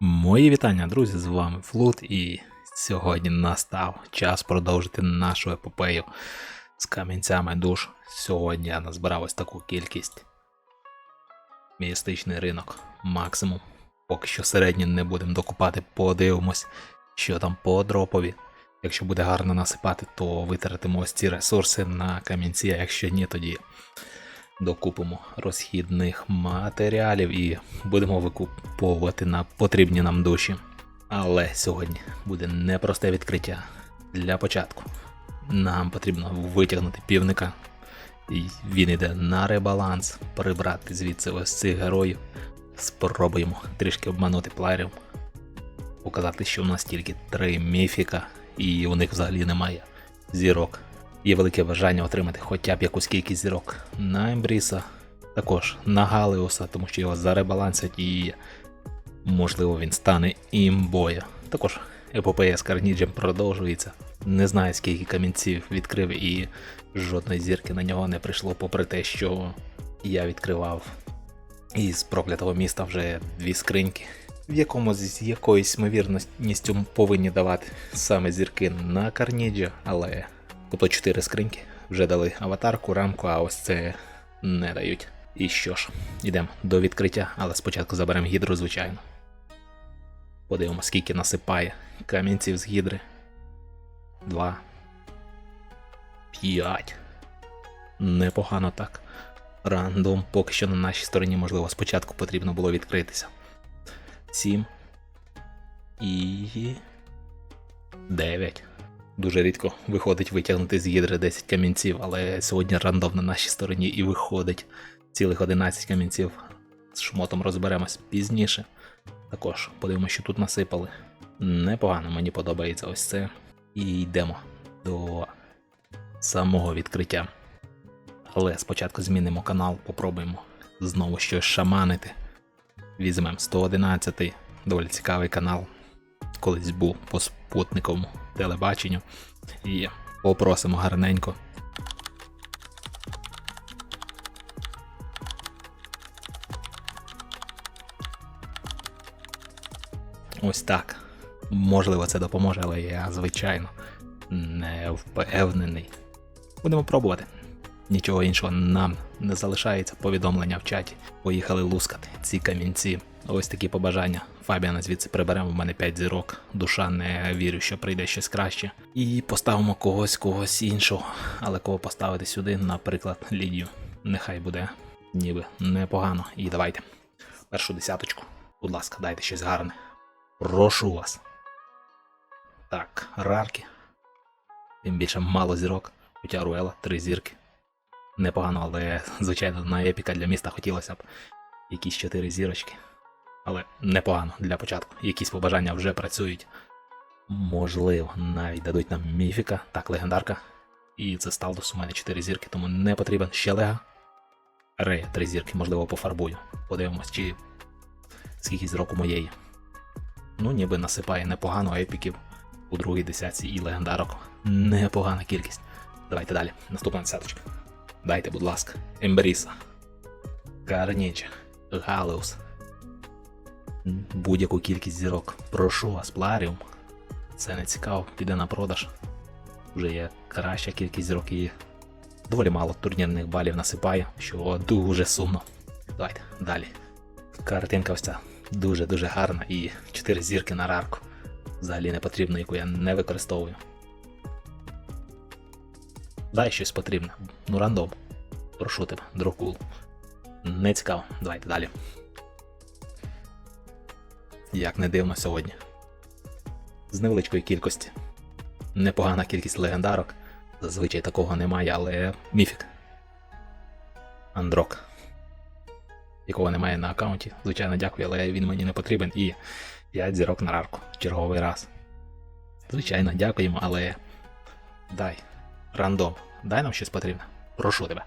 Мої вітання, друзі, з вами Флут, і сьогодні настав час продовжити нашу епопею з камінцями душ. Сьогодні я назбирав ось таку кількість. Містичний ринок максимум. Поки що середній не будемо докупати, подивимось, що там по дропові. Якщо буде гарно насипати, то витратимо ось ці ресурси на камінці, а якщо ні, тоді докупимо розхідних матеріалів і будемо викуповувати на потрібні нам душі. Але сьогодні буде непросте відкриття. Для початку нам потрібно витягнути півника. І він йде на ребаланс, прибрати звідси ось цих героїв. Спробуємо трішки обманути плеєрів, показати, що в нас тільки три міфіка, і у них взагалі немає зірок. Є велике бажання отримати хоча б якусь кількість зірок на Ембріса, також на Галеуса, тому що його заребалансять і можливо він стане імбоя. Також епопея з Карніджем продовжується. Не знаю, скільки камінців відкрив, і жодної зірки на нього не прийшло, попри те, що я відкривав із проклятого міста вже дві скриньки, в якому з якоюсь ймовірністю повинні давати саме зірки на Карніджа, але Тобто 4 скриньки вже дали аватарку, рамку, а ось це не дають. І що ж, йдемо до відкриття, але спочатку заберемо гідру, звичайно. Подивимося, скільки насипає камінців з гідри. Два. П'ять. Непогано так. Рандом поки що на нашій стороні, можливо, спочатку потрібно було відкритися. Сім. І. Дев'ять. Дуже рідко виходить витягнути з гідри 10 камінців, але сьогодні рандом на нашій стороні і виходить цілих 11 камінців. З шмотом розберемось пізніше. Також подивимося, що тут насипали. Непогано, мені подобається ось це. І йдемо до самого відкриття. Але спочатку змінимо канал, попробуємо знову щось шаманити. Візьмемо 111 доволі цікавий канал. Колись був по спутниковому телебаченню. І попросимо гарненько. Ось так. Можливо, це допоможе, але я, звичайно, не впевнений. Будемо пробувати. Нічого іншого нам не залишається повідомлення в чаті. Поїхали лускати ці камінці. Ось такі побажання. Фабіана звідси приберемо, в мене 5 зірок. Душа не вірю, що прийде щось краще. І поставимо когось, когось іншого. Але кого поставити сюди, наприклад, Лідію. Нехай буде ніби непогано. І давайте. Першу десяточку. Будь ласка, дайте щось гарне. Прошу вас. Так, рарки. Тим більше мало зірок. Хоча Руела, три зірки. Непогано, але, звичайно, на епіка для міста хотілося б якісь чотири зірочки. Але непогано для початку. Якісь побажання вже працюють. Можливо, навіть дадуть нам міфіка, так, легендарка. І це Сталдос у мене 4 зірки, тому не потрібен ще лега. Рея 3 зірки, можливо, пофарбую. Подивимось, чи скільки зірок у моєї. Ну, ніби насипає непогано епіків у другій десятці і легендарок. Непогана кількість. Давайте далі. Наступна десяточка. Дайте, будь ласка, Ембріса, Карніча, Галеус. Будь-яку кількість зірок. Прошу вас, Пларіум. Це не цікаво, піде на продаж. Вже є краща кількість зірок і доволі мало турнірних балів насипає, що дуже сумно. Давайте далі. Картинка ось ця дуже-дуже гарна і 4 зірки на рарку. Взагалі не потрібно, яку я не використовую. Дай щось потрібне. Ну рандом. Прошу тебе, дрокул. Не цікаво. Давайте далі. Як не дивно сьогодні. З невеличкої кількості. Непогана кількість легендарок. Зазвичай такого немає, але міфік. Андрок. Якого немає на аккаунті. Звичайно, дякую, але він мені не потрібен. І 5 зірок на рарку. Черговий раз. Звичайно, дякуємо, але. Дай. Рандом. Дай нам щось потрібне. Прошу тебе.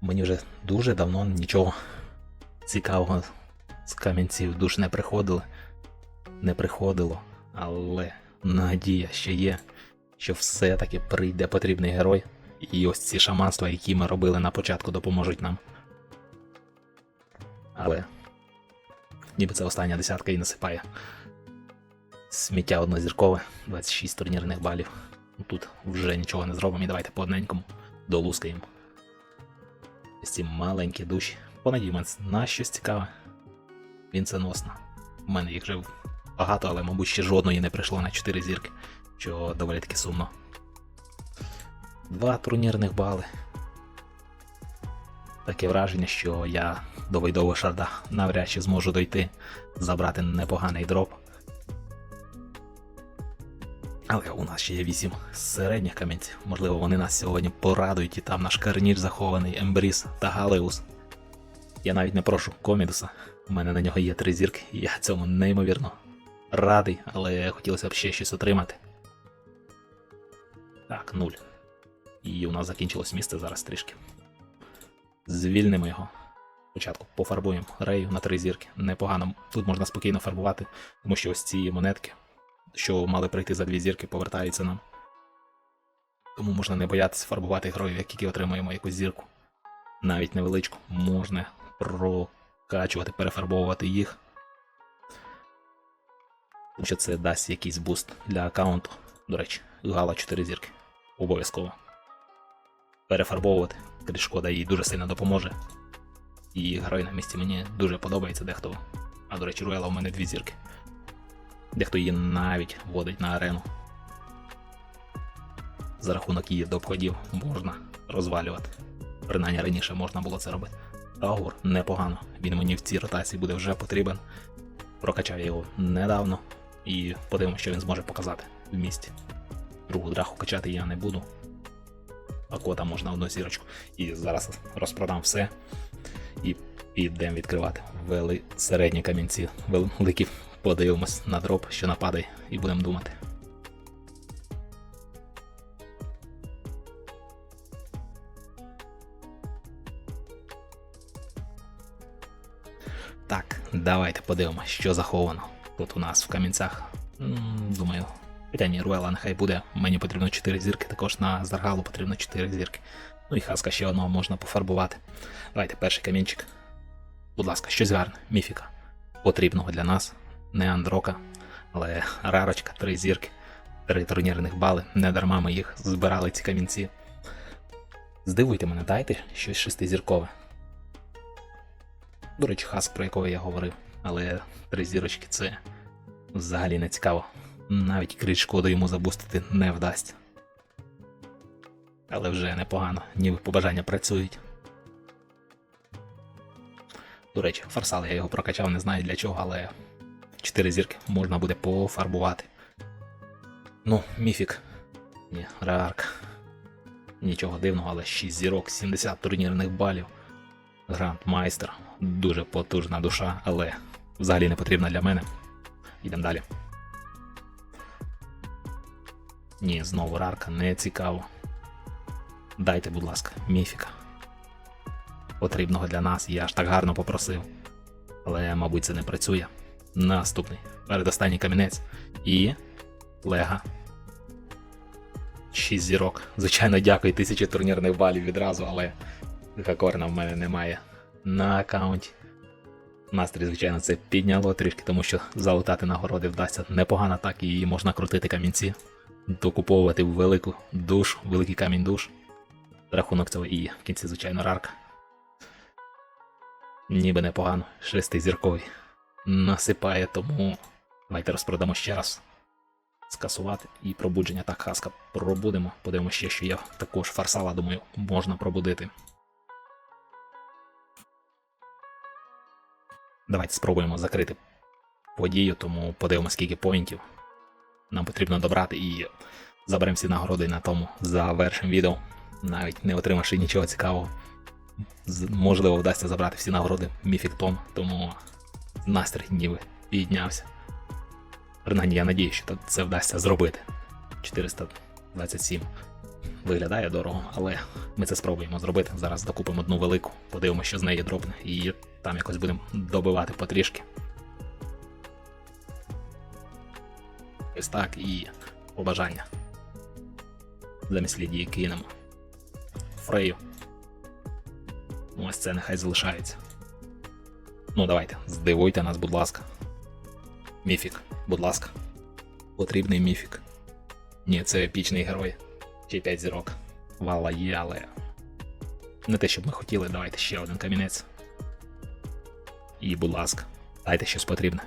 Мені вже дуже давно нічого цікавого з камінців душ не приходило. Не приходило, але надія ще є, що все-таки прийде потрібний герой, і ось ці шаманства, які ми робили на початку, допоможуть нам. Але ніби це остання десятка і насипає. Сміття однозіркове, 26 турнірних балів. Ну, Тут вже нічого не зробимо і давайте по одненькому долускаємо. Ось ці маленькі душі. Понадіємось на щось цікаве. Вінценосно. У мене їх вже багато, але, мабуть, ще жодної не прийшло на 4 зірки, що доволі таки сумно. Два турнірних бали. Таке враження, що я до Войдового шарда навряд чи зможу дойти, забрати непоганий дроп. Але у нас ще є 8 середніх камінців. Можливо, вони нас сьогодні порадують, і там наш карніч захований, Ембріс та Галеус. Я навіть не прошу Комідуса. У мене на нього є три зірки, і я цьому неймовірно радий, але хотілося б ще щось отримати. Так, нуль. І у нас закінчилось місце зараз трішки. Звільнимо його. Спочатку пофарбуємо рею на три зірки. Непогано. Тут можна спокійно фарбувати, тому що ось ці монетки, що мали прийти за дві зірки, повертаються нам. Тому можна не боятися фарбувати героїв, як тільки отримаємо якусь зірку. Навіть невеличку, можна прокачувати, перефарбовувати їх. Що це дасть якийсь буст для аккаунту. До речі, гала 4 зірки. Обов'язково. Перефарбовувати. Крішкода їй дуже сильно допоможе. І герой на місці мені дуже подобається дехто. А до речі, Руела у мене дві зірки. Дехто її навіть вводить на арену. За рахунок її до обходів можна розвалювати. Принаймні раніше можна було це робити. Таур непогано. Він мені в цій ротації буде вже потрібен. Прокачав його недавно і подивимося, що він зможе показати в місті. Другу драху качати я не буду. А кота можна одну зірочку. І зараз розпродам все. І підемо відкривати вели середні камінці. Великі подивимось на дроп, що нападає, і будемо думати. Давайте подивимось, що заховано тут у нас в камінцях. Думаю, хоча ні, Руела нехай буде. Мені потрібно 4 зірки, також на Заргалу потрібно 4 зірки. Ну і хаска ще одного можна пофарбувати. Давайте перший камінчик. Будь ласка, щось гарне, міфіка. Потрібного для нас, не андрока, але рарочка, 3 зірки, 3 турнірних бали. Не дарма ми їх збирали ці камінці. Здивуйте мене, дайте щось шестизіркове. До речі, хаск, про якого я говорив, але три зірочки це взагалі не цікаво. Навіть крит шкоду йому забустити не вдасться. Але вже непогано, ніби побажання працюють. До речі, фарсал я його прокачав, не знаю для чого, але 4 зірки можна буде пофарбувати. Ну, міфік. Ні, реарк. Нічого дивного, але 6 зірок, 70 турнірних балів. Грандмайстер. Дуже потужна душа, але взагалі не потрібна для мене. Йдемо далі. Ні, знову рарка, не цікаво. Дайте, будь ласка, міфіка. Потрібного для нас, я ж так гарно попросив. Але, мабуть, це не працює. Наступний. Передостанній камінець. І. Лега. 6 зірок. Звичайно, дякую, тисячі турнірних балів відразу, але Гакорна в мене немає на аккаунті. Настрій, звичайно, це підняло трішки, тому що залутати нагороди вдасться непогано, так і її можна крутити камінці, докуповувати велику душ, великий камінь душ. Рахунок цього і в кінці, звичайно, рарка. Ніби непогано, шестизірковий. Насипає, тому давайте розпродамо ще раз. Скасувати і пробудження. Так, хаска пробудемо. Подивимося ще, що є також фарсала, думаю, можна пробудити. Давайте спробуємо закрити подію, тому подивимося, скільки поінтів нам потрібно добрати і заберемо всі нагороди на тому завершимо відео. Навіть не отримавши нічого цікавого. Можливо, вдасться забрати всі нагороди Tom, тому настрій ніби піднявся. Принаймні, я надію, що це вдасться зробити. 427 виглядає дорого, але ми це спробуємо зробити. Зараз докупимо одну велику, подивимося, що з неї дропне, і там якось будемо добивати потрішки. Ось так і побажання. Замість Лідії кинемо. Фрею. Ось це нехай залишається. Ну, давайте, здивуйте нас, будь ласка. Міфік, будь ласка. Потрібний міфік. Ні, це епічний герой. Ще 5 зірок. Вала є, але. Не те, щоб ми хотіли, давайте ще один камінець. І, будь ласка, дайте щось потрібне.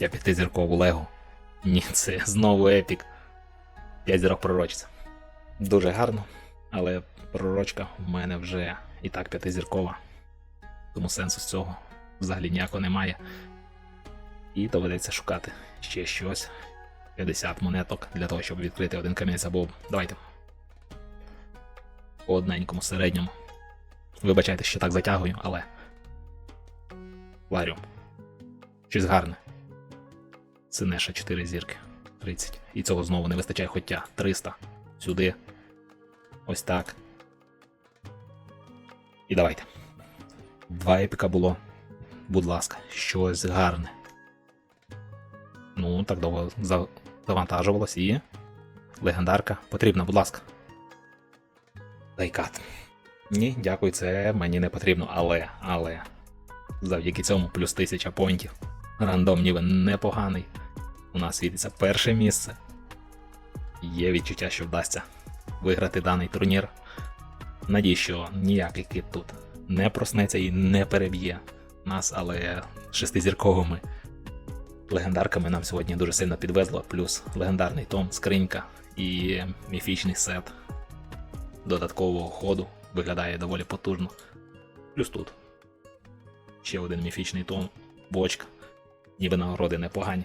Я п'ятизіркову легу. Ні, це знову епік. 5 зірок пророчиця. Дуже гарно, але пророчка в мене вже і так п'ятизіркова. Тому сенсу з цього взагалі ніякого немає. І доведеться шукати ще щось. 50 монеток для того, щоб відкрити один камінець або давайте. По одненькому середньому. Вибачайте, що так затягую, але. Ларіум. Щось гарне. Синеша 4 зірки. 30. І цього знову не вистачає, хоча 300. Сюди. Ось так. І давайте. Два епіка було. Будь ласка, щось гарне. Ну, так довго за- завантажувалось і. Легендарка потрібна, будь ласка. Дайкат. Ні, дякую, це мені не потрібно, але, але. Завдяки цьому плюс 1000 поінтів. Рандом ніби непоганий. У нас світиться перше місце. Є відчуття, що вдасться виграти даний турнір. Надій, що ніякий кит тут не проснеться і не переб'є нас, але шестизірковими легендарками нам сьогодні дуже сильно підвезло, плюс легендарний том, скринька і міфічний сет додаткового ходу виглядає доволі потужно. Плюс тут ще один міфічний том, бочка, ніби нагороди непогані.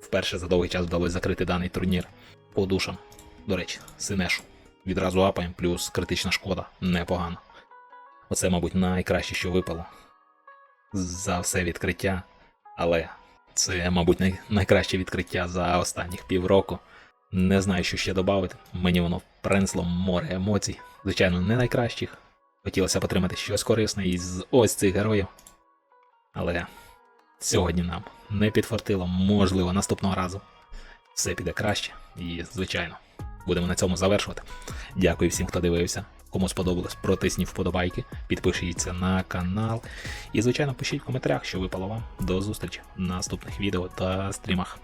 Вперше за довгий час вдалося закрити даний турнір по душам. До речі, синешу. Відразу апаємо, плюс критична шкода непогано. Оце, мабуть, найкраще, що випало за все відкриття. Але це, мабуть, най- найкраще відкриття за останніх півроку. Не знаю, що ще додати. Мені воно принесло море емоцій. Звичайно, не найкращих. Хотілося б отримати щось корисне із ось цих героїв. Але сьогодні нам не підфартило, можливо, наступного разу все піде краще. І, звичайно, будемо на цьому завершувати. Дякую всім, хто дивився. Кому сподобалось, протисніть вподобайки, підпишіться на канал. І, звичайно, пишіть в коментарях, що випало вам. До зустрічі в наступних відео та стрімах.